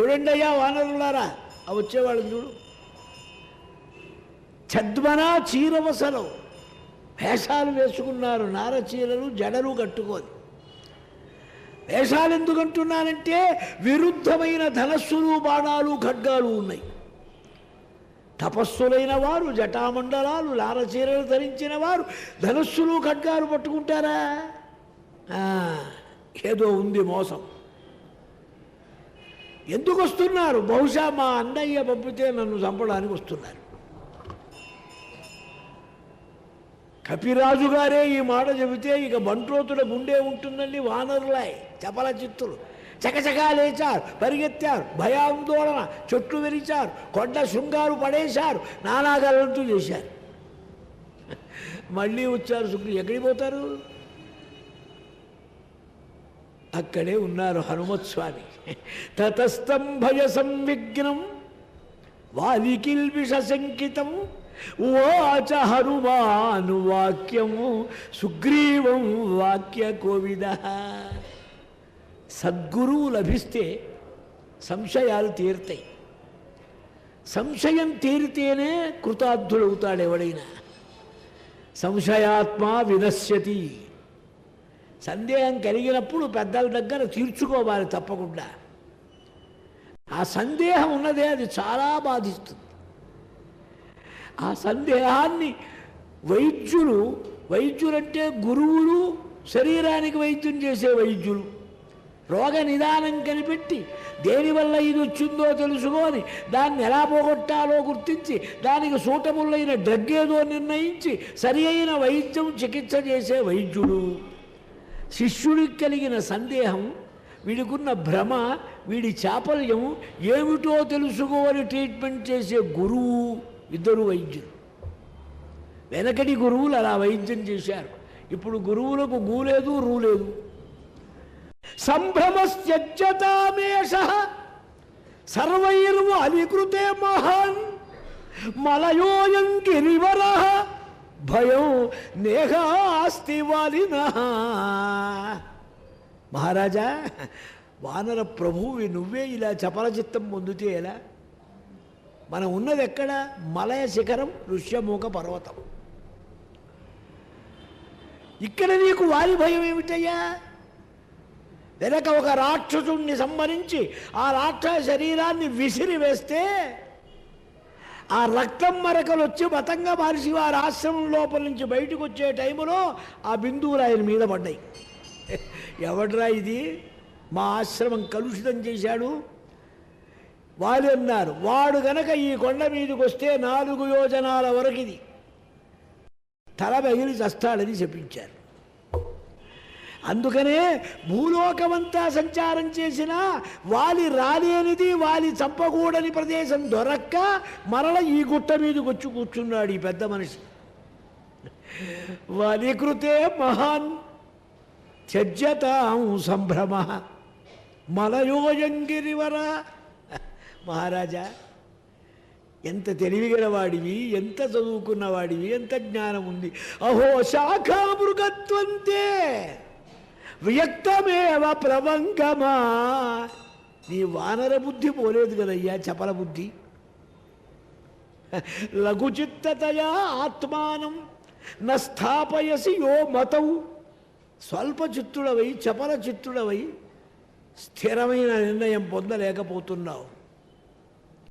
చూడండి అయ్యా వానరులారా. ఆ వచ్చేవాళ్ళని చూడు. చద్మనా చీరవసలం వేషాలు వేసుకున్నారు. నార చీరలు జడలు కట్టుకోదు. వేషాలు ఎందుకు అంటున్నానంటే విరుద్ధమైన ధనస్సులు బాణాలు ఖడ్గాలు ఉన్నాయి. తపస్సులైన వారు జటామండలాలు లారచీరలు ధరించిన వారు ధనస్సులు ఖడ్గాలు పట్టుకుంటారా? ఏదో ఉంది మోసం. ఎందుకు వస్తున్నారు? బహుశా మా అన్నయ్య పంపితే నన్ను చంపడానికి వస్తున్నారు. కపిరాజు గారే ఈ మాట చెబితే ఇక బంట్రోతుల గుండె ఉంటుందండి వానరులాయ్ చపల చిత్తులు. చకచకా లేచారు పరిగెత్తారు భయాందోళన చెట్లు విరిచారు కొండ శృంగారు పడేశారు నానాగలంతూ చేశారు. మళ్ళీ వచ్చారు శుక్రు ఎక్కడికి పోతారు? అక్కడే ఉన్నారు హనుమత్ స్వామి తతస్థం భయ సంవిఘ్నం వాలికిల్విష శంకితం వాచ హనుమాను వాక్యము సుగ్రీవం వాక్య కోవిద. సద్గురువు లభిస్తే సంశయాలు తీరుతాయి. సంశయం తీరితేనే కృతార్థుడవుతాడు ఎవడైనా. సంశయాత్మా వినశ్యతి. సందేహం కలిగినప్పుడు పెద్దల దగ్గర తీర్చుకోవాలి తప్పకుండా. ఆ సందేహం ఉన్నదే అది చాలా బాధిస్తుంది. ఆ సందేహాన్ని వైద్యులు వైద్యులంటే గురువులు శరీరానికి వైద్యం చేసే వైద్యులు రోగ నిదానం కనిపెట్టి దేనివల్ల ఇది వచ్చిందో తెలుసుకొని దాన్ని ఎలా పోగొట్టాలో గుర్తించి దానికి సూటబుల్ డ్రగ్ ఏదో నిర్ణయించి సరి అయిన వైద్యం చికిత్స చేసే వైద్యుడు. శిష్యుడికి కలిగిన సందేహం వీడికున్న భ్రమ వీడి చాపల్యం ఏమిటో తెలుసుకోవని ట్రీట్మెంట్ చేసే గురువు ఇద్దరు వైద్యులు. వెనకటి గురువులు అలా వైద్యం చేశారు. ఇప్పుడు గురువులకు గూ లేదు రూ లేదు. సర్వైర్వ అధికృతే మహాన్ మలయోయం గిరివర భయం నేహాస్తి వాలిన. మహారాజా వానర ప్రభువి నువ్వే ఇలా చపలచిత్తం పొందితే ఎలా? మనం ఉన్నది ఎక్కడ? మలయ శిఖరం ఋష్యమూక పర్వతం. ఇక్కడ నీకు వారి భయం ఏమిటయ్యా? వెనక ఒక రాక్షసుణ్ణి సంహరించి ఆ రాక్షస శరీరాన్ని విసిరి వేస్తే ఆ రక్తం మరకలు వచ్చి మతంగ మహర్షి వారి ఆశ్రమం లోపల నుంచి బయటకు వచ్చే టైంలో ఆ బిందువులు ఆయన మీద పడ్డాయి. ఎవడ్రా ఇది? మా ఆశ్రమం కలుషితం చేశాడు. వాళ్ళు అన్నారు వాడు గనక ఈ కొండ మీదకి వస్తే నాలుగు యోజనాల వరకు ఇది. తల బగిలి చస్తాడని చెప్పించారు. అందుకనే భూలోకమంతా సంచారం చేసినా వాలి రాలేనిది వాలి చంపకూడని ప్రదేశం దొరక్క మరల ఈ గుట్ట మీదకి వచ్చి కూర్చున్నాడు ఈ పెద్ద మనిషి. వాలి కృతే మహాన్ త్యజ్యత సంభ్రమ. మలయోజంగిరివర మహారాజా ఎంత తెలివిగల వాడివి ఎంత చదువుకున్నవాడివి ఎంత జ్ఞానం ఉంది అహో శాఖామృగత్వంతే. వ్యక్తమేవ ప్రవంగమా? నీ వానర బుద్ధి పోలేదు కదయ్యా చపల బుద్ధి. లఘుచిత్తతయా ఆత్మానం నస్థాపయసి యో మతం. స్వల్ప చిత్తుడవై చపల చిత్తుడవై స్థిరమైన నిర్ణయం పొందలేకపోతున్నావు.